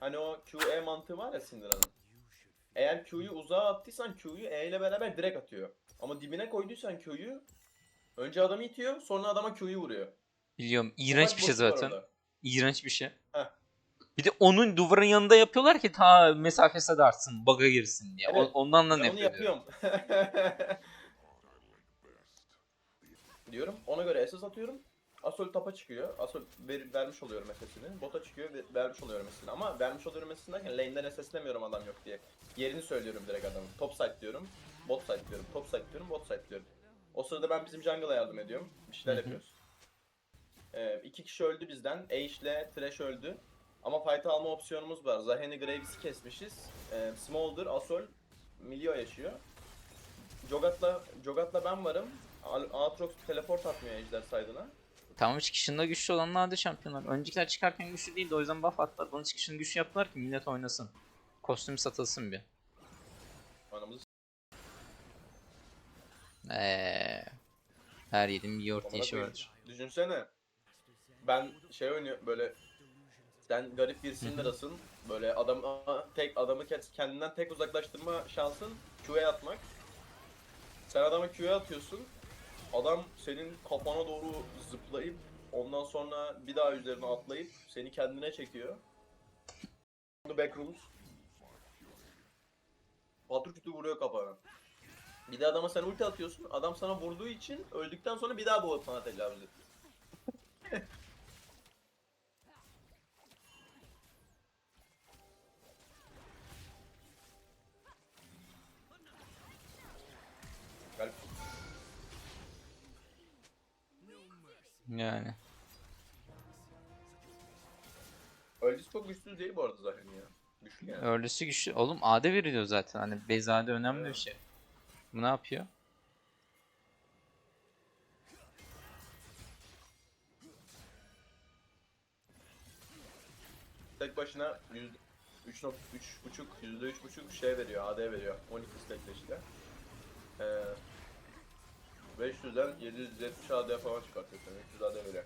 Hani o QE mantığı var ya Syndra'nın. Eğer Q'yu uzağa attıysan Q'yu E ile beraber direkt atıyor. Ama dibine koyduysan Q'yu önce adamı itiyor sonra adama Q'yu vuruyor. Biliyorum. İğrenç bir şey zaten. İğrenç bir şey. Heh. Bir de onun duvarın yanında yapıyorlar ki ta mesafesi de artsın, bug'a girsin diye. O- Evet. ondan da onu nefret ediyorum. yapıyorum. Diyorum. Ona göre SS atıyorum. Asol tapa çıkıyor. Asol ver- vermiş oluyorum SS'ini. Bota çıkıyor ve vermiş oluyorum SS'ini. Ama vermiş oluyorum SS'ini derken lane'den SS demiyorum adam yok diye. Yerini söylüyorum direkt adamın. Top side diyorum. Bot side diyorum. Top side diyorum. Bot side diyorum. O sırada ben bizim jungle'a yardım ediyorum. Bir şeyler Hı hı. yapıyoruz. Ee, iki kişi öldü bizden. Ashe ile Thresh öldü. Ama fight alma opsiyonumuz var. Zaheni Graves'i kesmişiz. Ee, Smolder, Asol, Milio yaşıyor. Jogat'la Jogat'la ben varım. Aatrox teleport atmıyor ejder side'ına. Tamam çıkışında güçlü olanlar da şampiyonlar. Öncekiler çıkarken güçlü değildi o yüzden buff attılar. Bunun çıkışını güçlü yaptılar ki millet oynasın. Kostüm satılsın bir. Anamızı Eee. Her yedim bir orta amına işi koyayım. vardır. Düşünsene. Ben şey oynuyor böyle sen garip bir Syndra'sın. Böyle adam tek adamı ke- kendinden tek uzaklaştırma şansın Q'ya atmak. Sen adama Q'ya atıyorsun. Adam senin kafana doğru zıplayıp ondan sonra bir daha üzerine atlayıp seni kendine çekiyor. Backrooms. Patır kütü vuruyor kafana. Bir de adama sen ulti atıyorsun. Adam sana vurduğu için öldükten sonra bir daha bu sana tecavüz ediyor. Yani. Öldüsü çok güçsüz değil bu arada zaten ya. Güçlü yani. Ördüsü güçlü. Oğlum AD veriliyor zaten. Hani Beyzade önemli bir şey. Bu ne yapıyor? Tek başına yüzde 3.3 yüzde üç buçuk şey veriyor, AD veriyor. 12 stackleşiyle. Ee, 500'den 770 AD falan çıkartıyor sana. 300 AD veriyor.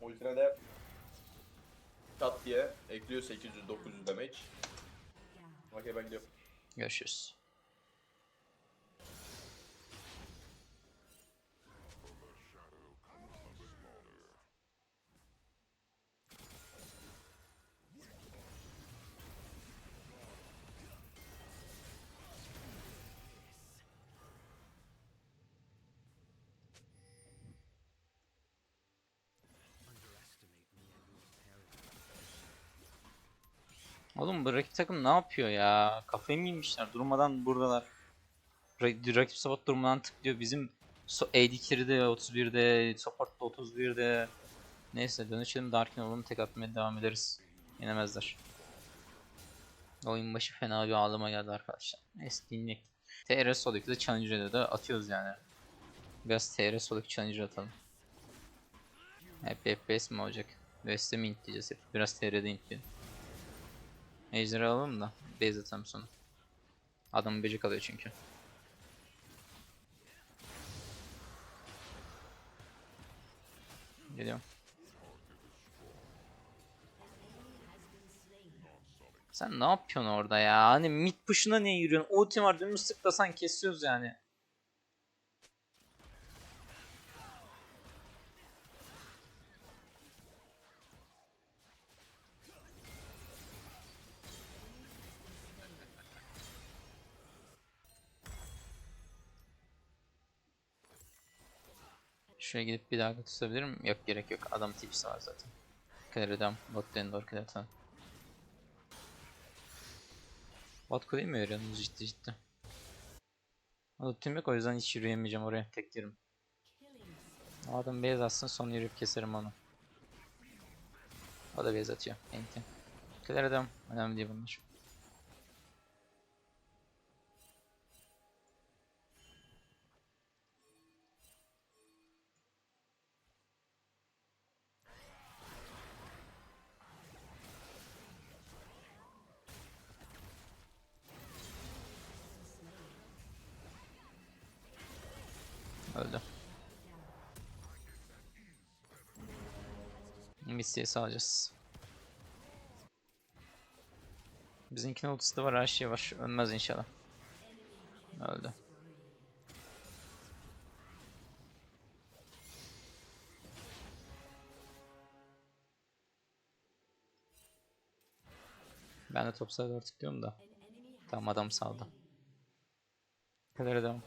Ultine de kat diye ekliyor 800-900 damage. Okey ben gidiyorum. Görüşürüz. Oğlum bu rakip takım ne yapıyor ya? Kafayı mı yemişler? Durmadan buradalar. Ra- Rakip support durmadan tıklıyor. Bizim so AD carry'de 31'de, support'ta 31'de. Neyse dönüşelim Darkin olalım tek atmaya devam ederiz. Yenemezler. Oyun başı fena bir ağlama geldi arkadaşlar. Neyse dinleyek. TR Solic'de Challenger'da da atıyoruz yani. Biraz TR Solic Challenger atalım. Hep FPS mi olacak? West'e mi intleyeceğiz hep? Biraz TR'de intleyelim. Ejderha alalım da base atalım sonra. Adam böcek alıyor çünkü. Geliyorum. Sen ne yapıyorsun orada ya? Hani mid push'una niye yürüyorsun? Ulti var dümdüz sıklasan kesiyoruz yani. Şuraya gidip bir daha tutabilir miyim? Yok gerek yok. Adam tipsi var zaten. Kleridam, bot lane doğru Kleridam. Bot kuleyi mi veriyorsunuz ciddi ciddi? Ultim yok o yüzden hiç yürüyemeyeceğim oraya tek yerim. O adam base atsın sonra yürüyüp keserim onu. O da base atıyor. Enti. Kleridam önemli değil bunlar. Misty'ye salacağız. Bizimkinin ultisi de var, her şey var. Ölmez inşallah. Öldü. Ben de top sayıda artık diyorum da. Tamam adam saldı. Kadar devam.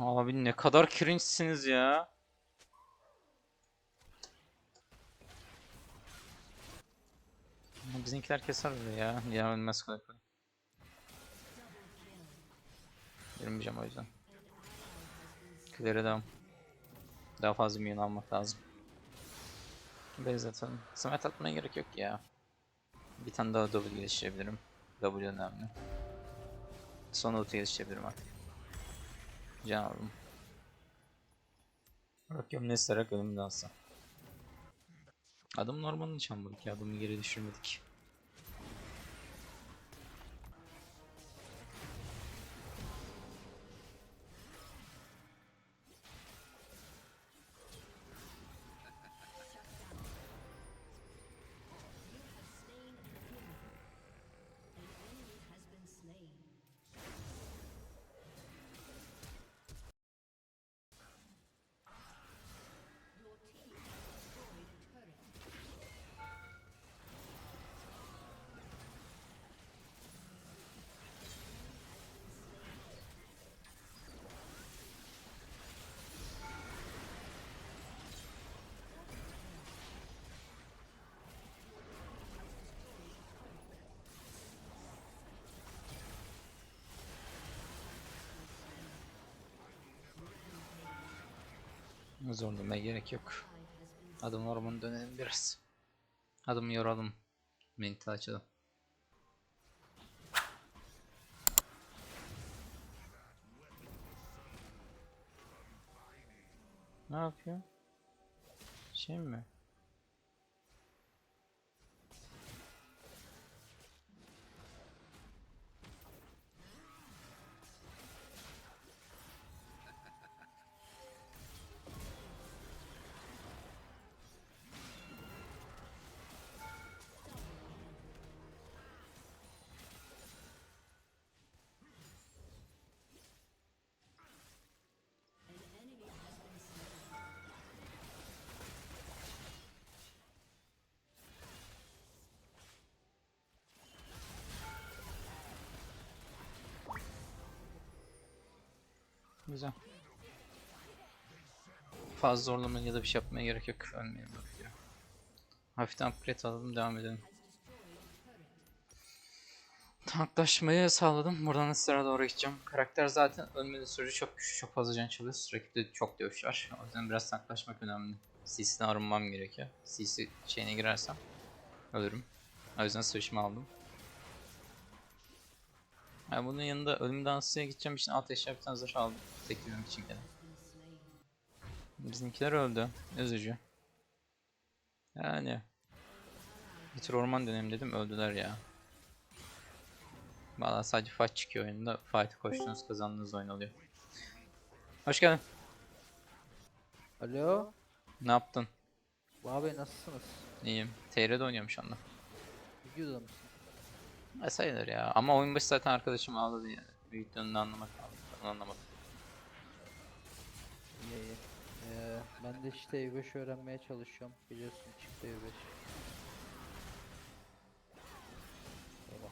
Abi ne kadar cringe'siniz ya. Bizimkiler keser öyle ya. Ya ölmez kolay kolay. Girmeyeceğim o yüzden. Kilere devam. Daha fazla minyon almak lazım. Base atalım. Smite atmaya gerek yok ya. Bir tane daha W geliştirebilirim. W önemli. Sonra ulti geliştirebilirim artık. Can aldım. Bakıyorum ne isterek ölümden alsam. Adım normalin çamurluk ya adımı geri düşürmedik. Zorlamaya gerek yok. Adım ormanı dönelim biraz. Adım yoralım. Mental açalım. Ne yapıyor? Şey mi? Güzel. Fazla zorlama ya da bir şey yapmaya gerek yok. Ölmeyelim bakıyor. Hafiften upgrade alalım devam edelim. Tanklaşmayı sağladım. Buradan sıra doğru gideceğim. Karakter zaten ölmediği sürece çok güçlü, çok fazla can çalıyor. Rakipte çok dövüş var. O yüzden biraz tanklaşmak önemli. CC'den arınmam gerekiyor. CC şeyine girersem ölürüm. O yüzden sıçma aldım. Ha, bunun yanında ölüm dansıya gideceğim için bir tane zırh aldım. Teklemek için gene. Bizimkiler öldü. Üzücü. Yani. Bir tür orman dönelim dedim öldüler ya. Valla sadece fight çıkıyor oyunda. Fight koştunuz kazandığınız oyun oluyor. Hoş geldin. Alo. Ne yaptın? Abi nasılsınız? İyiyim. TR'de oynuyorum şu anda. Videoda mısın? E sayılır ya. Ama oyun başı zaten arkadaşım ağladı yani. Büyüklüğünü anlamak lazım. Anlamadım. İyi iyi. Ee, ben de işte E5 öğrenmeye çalışıyorum. Biliyorsun çıktı E5. Eyvah.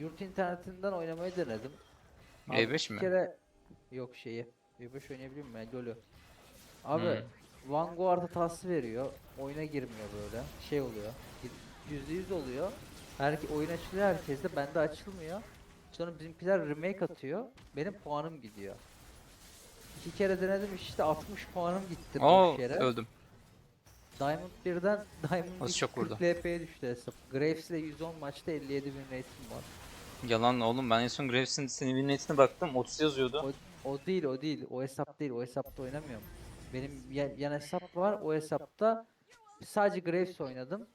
Yurt internetinden oynamayı denedim. Abi E5 bir mi? kere yok şeyi. E5 oynayabiliyor muyum ben? LoL'ü. Abi Hmm. Vanguard hatası veriyor. Oyuna girmiyor böyle. Şey oluyor. %100 oluyor. Her oyun açılıyor herkeste. Bende açılmıyor. Sonra bizimkiler remake atıyor. Benim puanım gidiyor. İki kere denedim işte 60 puanım gitti Oo boş yere. öldüm. Diamond 1'den Diamond Nasıl 2 çok vurdu? 40 LP'ye düştü hesap. Graves ile 110 maçta 57 bin rating var. Yalan oğlum ben en son Graves'in senin win rate'ine baktım 30 yazıyordu. O değil o değil. O hesap değil. O hesapta oynamıyorum. Benim ya- yan hesap var. O hesapta sadece Graves oynadım.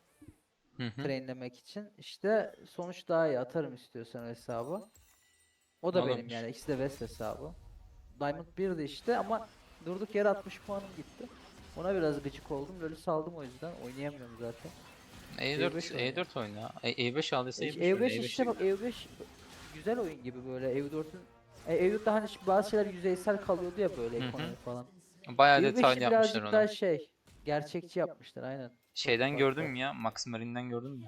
Hı hı. trainlemek için. İşte sonuç daha iyi atarım istiyorsan hesabı. O da benim Olabilir. yani ikisi de West hesabı. Diamond 1'di işte ama durduk yere 60 puanım gitti. Ona biraz gıcık oldum. LoL'ü saldım o yüzden. Oynayamıyorum zaten. E4 E5 oynuyor. E4 oyna. E, E5 aldıysa E- E5 oyna. E5 işte bak E5 güzel oyun gibi böyle E4'ün e, E4'te hani şimdi bazı şeyler yüzeysel kalıyordu ya böyle Hı hı. ekonomi falan. Bayağı E5'i detaylı yapmışlar birazcık onu. daha şey gerçekçi yapmışlar aynen. Şeyden mü ya? Max Marine'den gördün mü?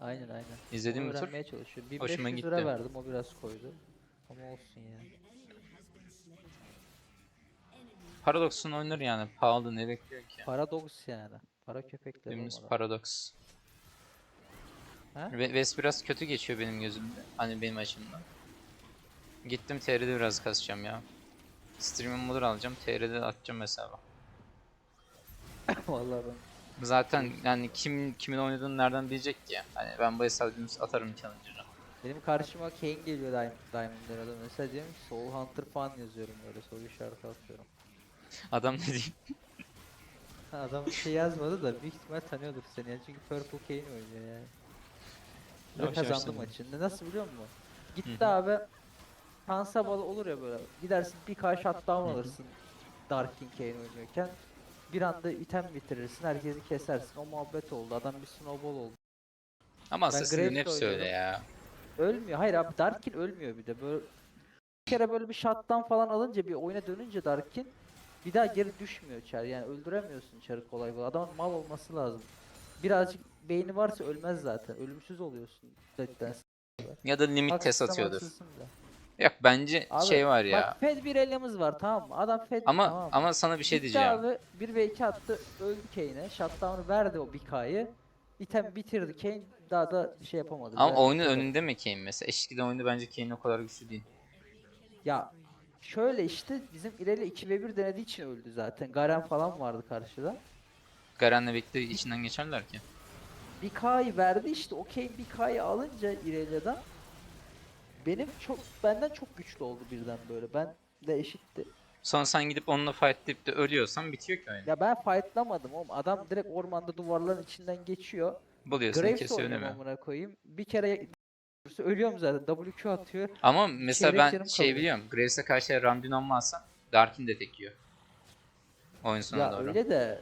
Aynen aynen. İzledin Onu mi tur? öğrenmeye çalışıyor. Hoşuma 1500 lira gitti. verdim o biraz koydu. Ama olsun ya. Paradox'un oynar yani. Pahalı ne bekliyor ki? Paradoks yani. Para köpekleri Dümdüz. Paradox. Ha? Ve West biraz kötü geçiyor benim gözümde. Hani benim açımdan. Gittim TR'de biraz kasacağım ya. Streaming modder alacağım. TR'de atacağım hesaba. Vallahi ben. Zaten yani kim kimin oynadığını nereden bilecek ki? Hani ben bu hesabı dümdüz atarım challenger'a. Benim karşıma Kane geliyor Diamond, Diamond'lara da mesela diyorum ki Soul Hunter falan yazıyorum böyle soru işareti atıyorum. Adam ne diyeyim? Adam bir şey yazmadı da büyük ihtimal tanıyordur seni yani çünkü Purple Kane oynuyor yani. Ve Yavaş yavaş kazandı tanıyorum. maçını. Nasıl biliyor musun? Gitti abi. Şansa bağlı olur ya böyle. Gidersin bir kaş shutdown alırsın. Dark King Kane oynuyorken. Bir anda item bitirirsin, herkesi kesersin. O muhabbet oldu. Adam bir snowball oldu. Ama Assassin'in hepsi öyle ya. Ölmüyor. Hayır abi Darkin ölmüyor bir de. Böyle bir kere böyle bir shutdown falan alınca bir oyuna dönünce Darkin bir daha geri düşmüyor çar. Yani öldüremiyorsun çarı kolay kolay. Adamın mal olması lazım. Birazcık beyni varsa ölmez zaten. Ölümsüz oluyorsun. Ya da limit test atıyordur. da. Yok bence Abi, şey var ya. Bak Fed bir elemiz var tamam mı? Adam Fed ama tamam mı? ama sana bir şey Gitti diyeceğim. abi 1 ve 2 attı öldü Kane'e. Shutdown'u verdi o Bika'yı. İtem bitirdi Kane daha da şey yapamadı. Ama Biraz oyunun önünde mi Kane mesela? Eşkiden oyunda bence Kane o kadar güçlü değil. Ya şöyle işte bizim ileri 2 ve 1 denediği için öldü zaten. Garen falan vardı karşıda. Garen'le birlikte içinden geçerler ki. Bir K'yı verdi işte okey bir K'yı alınca İrelia'dan benim çok benden çok güçlü oldu birden böyle. Ben de eşitti. Sonra sen gidip onunla fightlayıp de ölüyorsan bitiyor ki oyun. Ya ben fightlamadım oğlum. Adam direkt ormanda duvarların içinden geçiyor. Buluyorsun Graves kesiyor oynuyorum önemi. amına koyayım. Bir kere ölüyorum zaten. WQ atıyor. Ama mesela Çeyrek ben yarım şey kalıyor. biliyorum. Graves'e karşı Ramdin almazsan Darkin de tekiyor. Oyun sonuna Ya doğru. öyle de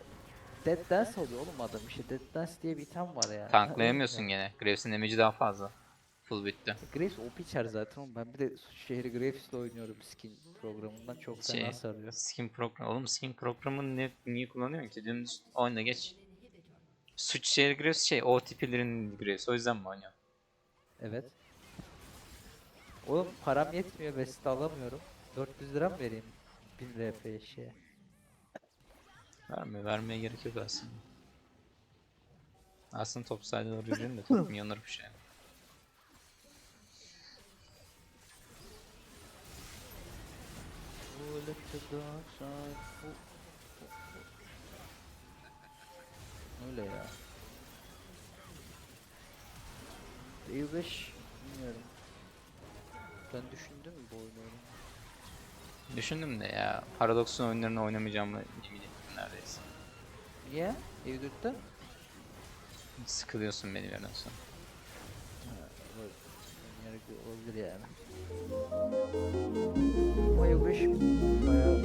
Dead Dance oluyor oğlum adam işte. Dead Dance diye bir item var yani. Tanklayamıyorsun gene. Graves'in damage'i daha fazla. Full bitti. Graves OP çar zaten oğlum. Ben bir de Suç şehri Graves'le oynuyorum skin programından çok fena Şey, sarıyor. skin program. Oğlum skin programını ne, niye kullanıyorsun ki? Dümdüz oyna geç. Suç şehir Graves şey o tipilerin Graves. O yüzden mi oynuyorsun? Evet. Oğlum param yetmiyor West alamıyorum. 400 lira mı vereyim 1000 RP şeye? Verme, vermeye gerek yok aslında. Aslında top side'e doğru yürüyelim de top milyonlar bir şey. Öyle ya. EU5 bilmiyorum. Ben düşündüm mü bu oyunu? Düşündüm de ya Paradox'un oyunlarını oynamayacağımı emin ettim neredeyse. Niye? EU4'te? Sıkılıyorsun beni yerden sonra olabilir yani. Ama yokuş bayağı